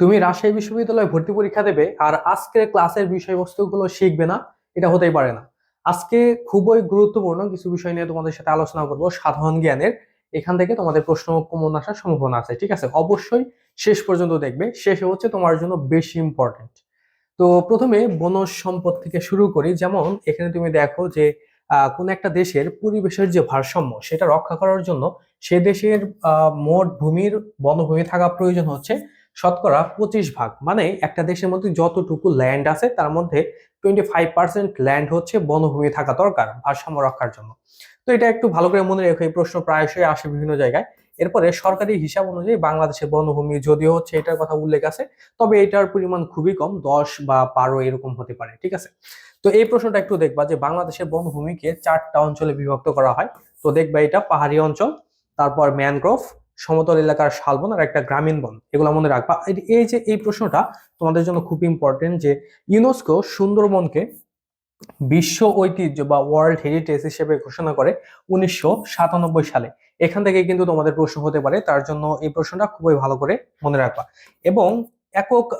তুমি রাজশাহী বিশ্ববিদ্যালয়ে ভর্তি পরীক্ষা দেবে আর আজকের ক্লাসের বিষয়বস্তুগুলো শিখবে না, এটা হতেই পারে না। আজকে খুবই গুরুত্বপূর্ণ কিছু বিষয় নিয়ে তোমাদের সাথে আলোচনা করব সাধারণ জ্ঞানের। এখান থেকে তোমাদের প্রশ্ন কমন আসার সম্ভাবনা আছে, ঠিক আছে? অবশ্যই শেষ পর্যন্ত দেখবে, শেষে হচ্ছে তোমার জন্য বেশি ইম্পর্টেন্ট তো প্রথমে বনজ সম্পদ থেকে শুরু করি, যেমন এখানে তুমি দেখো যে কোন একটা দেশের পরিবেশের যে ভারসাম্য, সেটা রক্ষা করার জন্য সে দেশের মোট ভূমির বনভূমি থাকা প্রয়োজন হচ্ছে শতকরা পঁচিশ ভাগ। মানে একটা দেশের মধ্যে যতটুকু ল্যান্ড আছে, তার মধ্যে টোয়েন্টি ফাইভ পার্সেন্ট ল্যান্ড হচ্ছে বনভূমি থাকা দরকার ভারসাম্য রক্ষার জন্য। তো এটা একটু ভালো করে মনে রেখো, এই প্রশ্ন প্রায়শই আসে বিভিন্ন জায়গায়। এরপরে সরকারি হিসাব অনুযায়ী বাংলাদেশের বনভূমি যদিও হচ্ছে এটার কথা উল্লেখ আছে, তবে এটার পরিমাণ খুবই কম, দশ বা বারো এরকম হতে পারে, ঠিক আছে? তো এই প্রশ্নটা একটু দেখবা যে বাংলাদেশের বনভূমিকে চারটা অঞ্চলে বিভক্ত করা হয়। তো দেখবা এটা পাহাড়ি অঞ্চল, তারপর ম্যানগ্রোভ সমতল এলাকার শালবন আর একটা গ্রামীণ বন, এগুলো মনে রাখবা। এই- যে, এই প্রশ্নটা তোমাদের জন্য খুব ইম্পর্টেন্ট যে ইউনেস্কো সুন্দরবনকে বিশ্ব ঐতিহ্য বা ওয়ার্ল্ড হেরিটেজ হিসেবে ঘোষণা করে উনিশশো সাতানব্বই সালে। এখান থেকে কিন্তু তোমাদের প্রশ্ন হতে পারে, তার জন্য এই প্রশ্নটা খুবই ভালো করে মনে রাখবা। এবং একক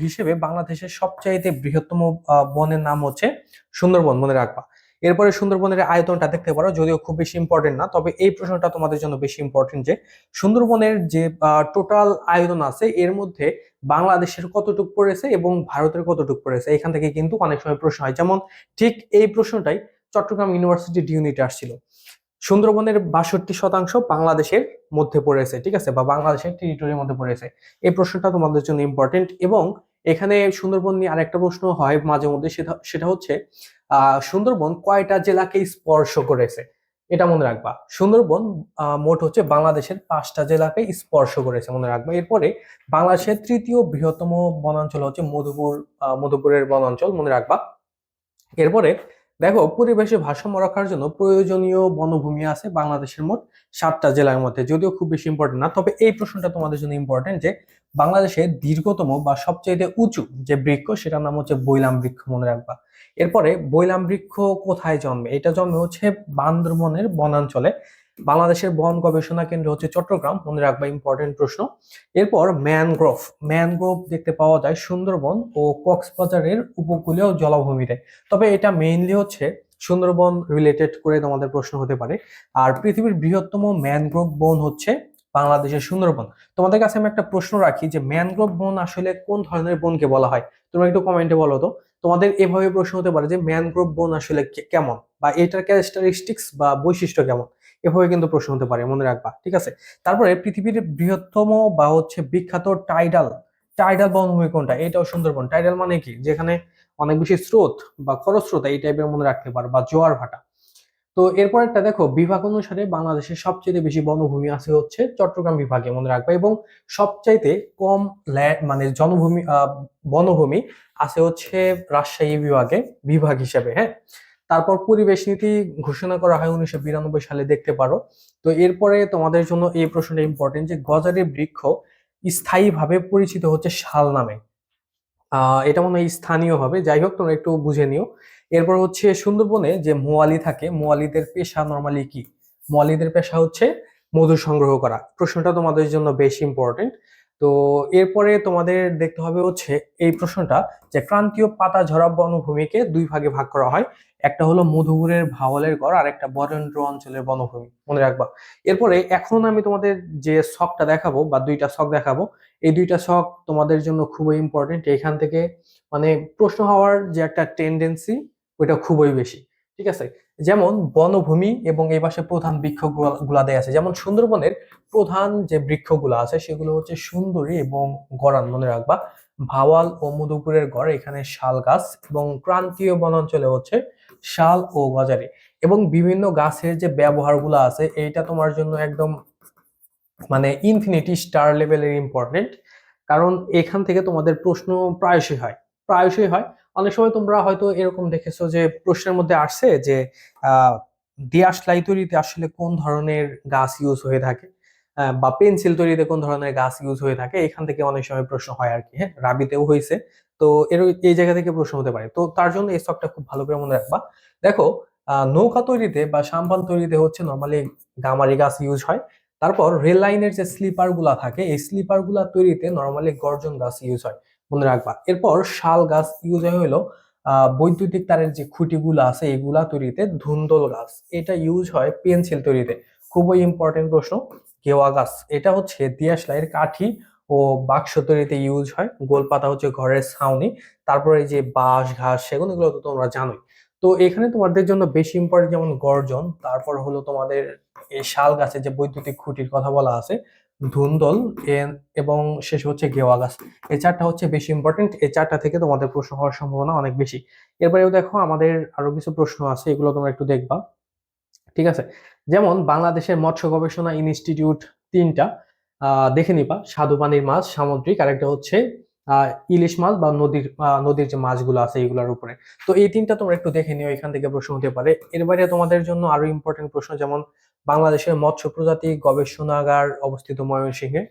হিসেবে বাংলাদেশের সবচাইতে বৃহত্তম বনের নাম হচ্ছে সুন্দরবন, মনে রাখবা। এরপরে সুন্দরবনের আয়তনটা দেখতে পারো, যদিও খুব বেশি ইম্পর্টেন্ট না, তবে এই প্রশ্নটা তোমাদের জন্য বেশি ইম্পর্টেন্ট যে সুন্দরবনের যে টোটাল আয়তন আছে, এর মধ্যে বাংলাদেশের কতটুক পড়েছে এবং ভারতের কতটুক পড়েছে, এখান থেকে কিন্তু অনেক সময় প্রশ্ন হয়। যেমন ঠিক এই প্রশ্নটাই চট্টগ্রাম ইউনিভার্সিটি ইউনিটে আসছিল। সুন্দরবনের বাষট্টি শতাংশ বাংলাদেশের মধ্যে পড়েছে, ঠিক আছে, বা বাংলাদেশের টেরিটরির মধ্যে পড়েছে। এই প্রশ্নটা তোমাদের জন্য ইম্পর্টেন্ট এবং এখানে সুন্দরবন নিয়ে আরেকটা প্রশ্ন হয় মাঝে মধ্যে সেটা হচ্ছে সুন্দরবন কয়টা জেলাকে স্পর্শ করেছে? এটা মনে রাখবা। সুন্দরবন মোট হচ্ছে বাংলাদেশের পাঁচটা জেলাকে স্পর্শ করেছে মনে রাখবা। এরপরে বাংলাদেশের তৃতীয় বৃহত্তম বনাঞ্চল হচ্ছে মধুপুর মধুপুরের বনাঞ্চল মনে রাখবা। এরপরে দেখো, পরিবেশে ভারসাম্য রাখার জন্য প্রয়োজনীয় বনভূমি আছে বাংলাদেশের মোট সাতটা জেলার মধ্যে, যদিও খুব বেশি ইম্পর্টেন্ট না। তবে এই প্রশ্নটা তোমাদের জন্য ইম্পর্টেন্ট যে বাংলাদেশের দীর্ঘতম বা সবচেয়ে উঁচু যে বৃক্ষ, সেটার নাম হচ্ছে বৈলাম বৃক্ষ মনে রাখবা। এরপরে বৈলাম বৃক্ষ কোথায় জন্মে? এটা জন্মে হচ্ছে বান্দরবনের বনাঞ্চলে। বাংলাদেশের বন গবেষণা কেন্দ্র হচ্ছে চট্টগ্রাম, মনে রাখবা ইম্পর্টেন্ট প্রশ্ন। এরপর ম্যানগ্রোভ। ম্যানগ্রোভ দেখতে পাওয়া যায় সুন্দরবন ও কক্সবাজারের উপকূলীয় জলাভূমিতে। তবে এটা মেইনলি হচ্ছে সুন্দরবন রিলেটেড করে তোমাদের প্রশ্ন হতে পারে। আর পৃথিবীর বৃহত্তম ম্যানগ্রোভ বন হচ্ছে বাংলাদেশের সুন্দরবন। তোমাদের কাছে আমি একটা প্রশ্ন রাখি যে ম্যানগ্রোভ বন আসলে কোন ধরনের বনকে বলা হয়? তোমরা একটু কমেন্টে বলো তো। তোমাদের এভাবে প্রশ্ন হতে পারে যে ম্যানগ্রোভ বন আসলে কেমন? বা এটার ক্যারেক্টারিস্টিক্স বা বৈশিষ্ট্য কেমন? এভাবে কিন্তু প্রশ্ন হতে পারে, মনে রাখবা, ঠিক আছে? তারপরে পৃথিবীর বৃহত্তম বা হচ্ছে বিখ্যাত টাইডাল টাইডাল বনভূমি কোনটা? এটাও সুন্দরবন। টাইডাল মানে কি? যেখানে অনেক বেশি স্রোত বা খরস্রোত এই টাইপের মনে রাখতে পারো, বা জোয়ার ভাটা। তো এরপর একটা দেখো, বিভাগ অনুসারে বাংলাদেশের সবচেয়ে বেশি বনভূমি আছে হচ্ছে চট্টগ্রাম বিভাগে, মনে রাখবে, এবং সবচাইতে কম ল্যান্ড মানে জনভূমি বনভূমি আছে হচ্ছে রাজশাহী বিভাগে, বিভাগ হিসেবে হ্যাঁ? তারপর পরিবেশ নীতি ঘোষণা করা হয় উনিশশো বিরানব্বই সালে, দেখতে পারো। তো এরপরে তোমাদের জন্য এই প্রশ্নটা ইম্পর্টেন্ট যে গজারের বৃক্ষ স্থায়ীভাবে পরিচিত হচ্ছে শাল নামে। আহ, এটা মনে হয় স্থানীয় হবে, যাই হোক তোমরা একটু বুঝে নিও। এরপর হচ্ছে সুন্দরবনে যে মোয়ালি থাকে, মোয়ালিদের পেশা নর্মালি কি? মোয়ালিদের পেশা হচ্ছে মধু সংগ্রহ করা। প্রশ্নটা তোমাদের জন্য বেশ ইম্পর্টেন্ট তো এরপরে তোমাদের দেখতে হবে হচ্ছে এই প্রশ্নটা যে ক্রান্তীয় পাতা ঝরা বনভূমিকে দুই ভাগে ভাগ করা হয়। একটা হলো মধুপুরের ভাওয়ালের গড়, আর একটা বরেন্দ্র অঞ্চলের বনভূমি। মনে রাখবা। এরপরে এখন আমি তোমাদের যে শখটা দেখাবো বা দুইটা শখ দেখাবো, এই দুইটা শখ তোমাদের জন্য খুবই ইম্পর্টেন্ট এখান থেকে মানে প্রশ্ন হওয়ার যে একটা টেন্ডেন্সি ওইটা খুবই বেশি। ঠিক আছে? যেমন বনভূমি এবং এই পাশে প্রধান বৃক্ষগুলা দেয়া আছে। যেমন সুন্দরবনের প্রধান যে বৃক্ষগুলো আছে, সেগুলো হচ্ছে সুন্দরী এবং গরান মনে রাখবা। ভাওয়াল ও মধুপুরের গড়, এখানে শাল গাছ এবং ক্রান্তীয় বনাঞ্চলে হচ্ছে শাল ও গজারি। এবং বিভিন্ন গাছের যে ব্যবহারগুলো আছে, এইটা তোমার জন্য একদম মানে ইনফিনিটি স্টার লেভেলের ইম্পর্টেন্ট কারণ এখান থেকে তোমাদের প্রশ্ন প্রায়শই হয়। প্রায়শই হয় অনেক সময় তোমরা হয়তো এরকম দেখেছ যে প্রশ্নের মধ্যে আসছে যে আহ দিয়াশলাই তৈরিতে আসলে কোন ধরনের গাছ ইউজ হয়ে থাকে? বা পেন্সিল তৈরিতে কোন ধরনের গাছ ইউজ হয়ে থাকে? এখান থেকে অনেক সময় প্রশ্ন হয় আর কি হ্যাঁ? রাবিতেও হয়েছে। তো এর এই জায়গা থেকে প্রশ্ন হতে পারে। তো তার জন্য এই স্টকটা খুব ভালো করে মনে রাখবা। দেখো নৌকা তৈরিতে বা সাম্পান তৈরিতে হচ্ছে নর্মালি গামারি গাছ ইউজ হয়। তারপর রেল লাইনের যে স্লিপারগুলা থাকে, এই স্লিপারগুলা তৈরিতে নর্মালি গর্জন গাছ ইউজ হয়। মনে রাখবা। এরপর শাল গাছ ইউজ হয় হলো বৈদ্যুতিক তারের যে খুঁটিগুলো আছে, এগুলা তৈরিতে ধুন্দল গাছ। এটা ইউজ হয় পেন্সিল তৈরিতে। খুবই ইম্পর্টেন্ট প্রশ্ন, কেওয়া গাছ। এটা হচ্ছে দিয়াশলাইয়ের কাঠি ও বাক্স তৈরিতে ইউজ হয়। গোলপাতা হচ্ছে ঘরের ছাউনি। তারপরে যে বাঁশ, ঘাস সেগুলো এগুলো তো তোমরা জানোই। তো এখানে তোমাদের জন্য বেশি ইম্পর্টেন্ট যেমন গর্জন, তারপর হলো তোমাদের এই শাল গাছের যে বৈদ্যুতিক খুঁটির কথা বলা আছে, ধুন্দল এবং শেষ হচ্ছে গেওয়া গাছ। এই চারটা হচ্ছে বেশি ইম্পর্টেন্ট এই চারটা থেকে তোমাদের প্রশ্ন হওয়ার সম্ভাবনা অনেক বেশি। এরপরেও দেখো আমাদের আরও কিছু প্রশ্ন আছে, এগুলো তোমরা একটু দেখবা। ঠিক আছে? যেমন বাংলাদেশের মৎস্য গবেষণা ইনস্টিটিউট তিনটা দেখে নিবা। স্বাদু পানির মাছ, সামুদ্রিক, আরেকটা হচ্ছে ইলিশ মাছ বা নদীর নদীর যে মাছগুলো আছে এইগুলোর উপরে। তো এই তিনটা তোমরা একটু দেখে নিও, এখান থেকে প্রশ্ন হতে পারে। এর বাইরে তোমাদের জন্য আরও ইম্পর্টেন্ট প্রশ্ন, যেমন বাংলাদেশের মৎস্য প্রজাতি, গবেষণাগার অবস্থিত ময়মনসিংহে।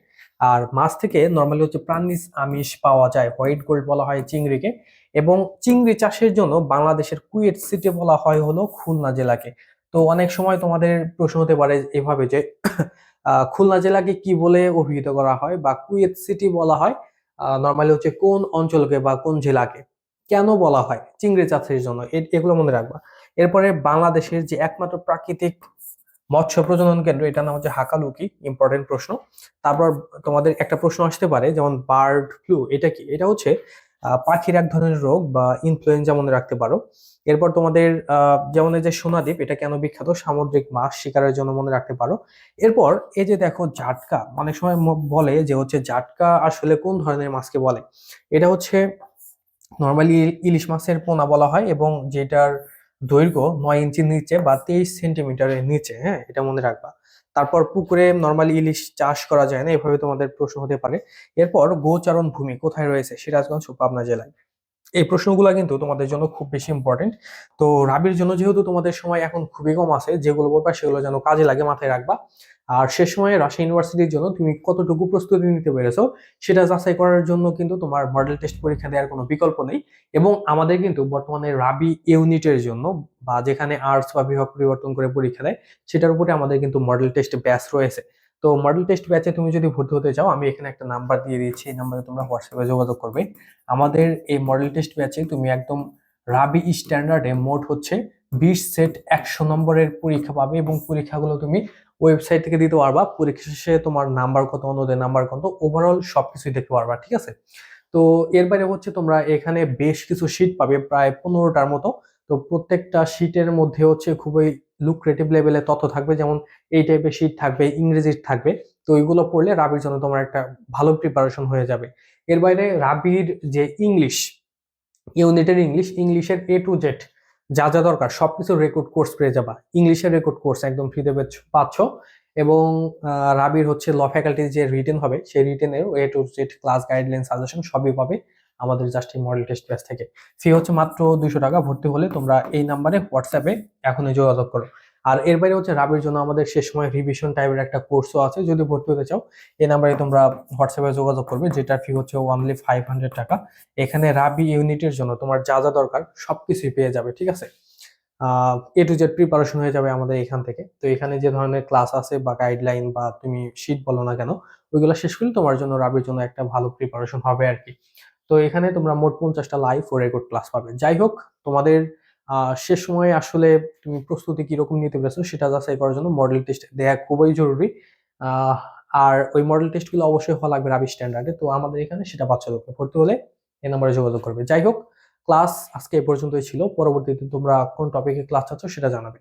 আর মাছ থেকে নর্মালি হচ্ছে প্রাণীজ আমিষ পাওয়া যায় হোয়াইট গোল্ড বলা হয় চিংড়িকে। এবং চিংড়ি চাষের জন্য বাংলাদেশের কুয়েট সিটি বলা হয় হলো খুলনা জেলাকে। তো অনেক সময় তোমাদের প্রশ্ন হতে পারে এভাবে যে খুলনা জেলাকে কি বলে অভিহিত করা হয় বা কুয়েত সিটি বলা হয় নর্মালি হচ্ছে কোন অঞ্চলকে বা কোন জেলাকে কেন বলা হয় চিংড়ি চাষের জন্য? এগুলো মনে রাখবা। এরপরে বাংলাদেশের যে একমাত্র প্রাকৃতিক মৎস্য প্রজনন কেন্দ্র এটা নাম হচ্ছে হাকালুকি ইম্পর্টেন্ট প্রশ্ন। তারপর তোমাদের একটা প্রশ্ন আসতে পারে, যেমন বার্ড ফ্লু, এটা কি? এটা হচ্ছে পাখির এক ধরনের রোগ বা ইনফ্লুয়েঞ্জা মনে রাখতে পারো। এরপর তোমাদের যেমন এই যে সোনাদ্বীপ এটা কেন বিখ্যাত? সামুদ্রিক মাছ শিকারের জন্য মনে রাখতে পারো। এরপর এই যে দেখো জাটকা, অনেক সময় বলে যে হচ্ছে জাটকা আসলে কোন ধরনের মাছকে বলে? এটা হচ্ছে নর্মালি ইলিশ মাছের পোনা বলা হয় এবং যেটার দৈর্ঘ্য নয় ইঞ্চির নিচে বা তেইশ সেন্টিমিটারের নিচে হ্যাঁ এটা মনে রাখবা। তারপর পুকুরে নর্মালি ইলিশ চাষ করা যায় না, এভাবে তোমাদের প্রশ্ন হতে পারে। এরপর গোচারণ ভূমি কোথায় রয়েছে? সিরাজগঞ্জ ও পাবনা জেলায়। এই প্রশ্নগুলো কিন্তু তোমাদের জন্য খুব বেশি ইম্পর্টেন্ট তো রাবির জন্য যেহেতু তোমাদের সময় এখন খুবই কম আছে, যেগুলো বলবা সেগুলো যেন কাজে লাগে, মাথায় রাখবা। আর সে সময়ে রাজশাহী ইউনিভার্সিটির জন্য তুমি কতটুকু প্রস্তুতি নিতে পেরেছ, সেটা যাচাই করার জন্য কিন্তু তোমার মডেল টেস্ট পরীক্ষা দেওয়ার কোনো বিকল্প নেই। এবং আমাদের কিন্তু বর্তমানে রাবি ইউনিটের জন্য, বা যেখানে আর্টস বা বিভাগ পরিবর্তন করে পরীক্ষা দেয়, সেটার উপরে আমাদের কিন্তু মডেল টেস্ট ব্যাস রয়েছে। তো মডেল টেস্ট ব্যাচে তুমি যদি ভর্তি হতে চাও, আমি এখানে একটা নাম্বার দিয়ে দিয়েছি এই নাম্বারে তোমরা হোয়াটসঅ্যাপে যোগাযোগ করবে। আমাদের এই মডেল টেস্ট ব্যাচে তুমি একদম রাবি স্ট্যান্ডার্ডে মোট হচ্ছে বিশ সেট একশো নম্বরের পরীক্ষা পাবে এবং পরীক্ষাগুলো তুমি ওয়েবসাইট থেকে দিতে পারবা। পরীক্ষা শেষে তোমার নাম্বার কত অন্যদের নাম্বার কত ওভারঅল সবকিছুই দেখতে পারবা, ঠিক আছে? তো এর বাইরে হচ্ছে তোমরা এখানে বেশ কিছু শীট পাবে, প্রায় পনেরোটার মতো। তো প্রত্যেকটা শীটের মধ্যে হচ্ছে খুবই লুক্রেটিভ লেভেলে তথ্য থাকবে, যেমন এই টাইপের শীট থাকবে ইংরেজির থাকবে, তো ওইগুলো পড়লে রাবির জন্য তোমার একটা ভালো প্রিপারেশন হয়ে যাবে। এর বাইরে রাবির যে ইংলিশ, ইউনিটের ইংলিশ, ইংলিশের এ টু জেড যা যা দরকার সবকিছু রেকর্ড কোর্স পেয়ে যাবা। ইংলিশের রেকর্ড কোর্স একদম ফ্রিতে পাচ্ছ। এবং রাবির হচ্ছে ল ফ্যাকাল্টি যে রিটেন হবে, সেই রিটেনের A to Z class guideline suggestion সবই পাবে। আমাদের জাস্ট এই মডেল টেস্ট ব্যাচ থেকে। ফি হচ্ছে মাত্র দুইশো টাকা, ভর্তি হলে তোমরা এই নাম্বারে হোয়াটসঅ্যাপে এখনই যোগাযোগ করো। আর এর বাইরে হচ্ছে রাবির জন্য আমাদের শেষ সময় রিভিশন টাইপের একটা কোর্সও আছে, যদি ভর্তি হতে চাও, এই নাম্বারে তোমরা হোয়াটসঅ্যাপে যোগাযোগ করবে, যেটার ফি হচ্ছে ওয়ানলি ফাইভ হান্ড্রেড টাকা। এখানে রাবি ইউনিটের জন্য তোমার যা যা দরকার সব কিছুই পেয়ে যাবে, ঠিক আছে? এ টু জেড প্রিপারেশন হয়ে যাবে আমাদের এখান থেকে। তো এখানে যে ধরনের ক্লাস আছে বা গাইডলাইন বা তুমি শীট বলো না কেন, ওইগুলো শেষ করলে তোমার জন্য রাবির জন্য একটা ভালো প্রিপারেশন হবে আর কি। তো এখানে তোমরা মোট পঞ্চাশটা লাইভ ও রেকর্ড ক্লাস পাবে। যাই হোক তোমাদের শেষ সময়ে আসলে তুমি প্রস্তুতি কীরকম নিতে পেরেছ সেটা যাচাই করার জন্য মডেল টেস্ট দেওয়া খুবই জরুরি। আর ওই মডেল টেস্টগুলো অবশ্যই হওয়া লাগবে রাবি স্ট্যান্ডার্ডে তো আমাদের এখানে সেটা বাচ্চা লোককে ভর্তি হলে এই নম্বরে যোগাযোগ করবে। যাই হোক ক্লাস আজকে এ পর্যন্তই ছিল। পরবর্তীতে তোমরা কোন টপিকে ক্লাস চাচ্ছ সেটা জানাবে।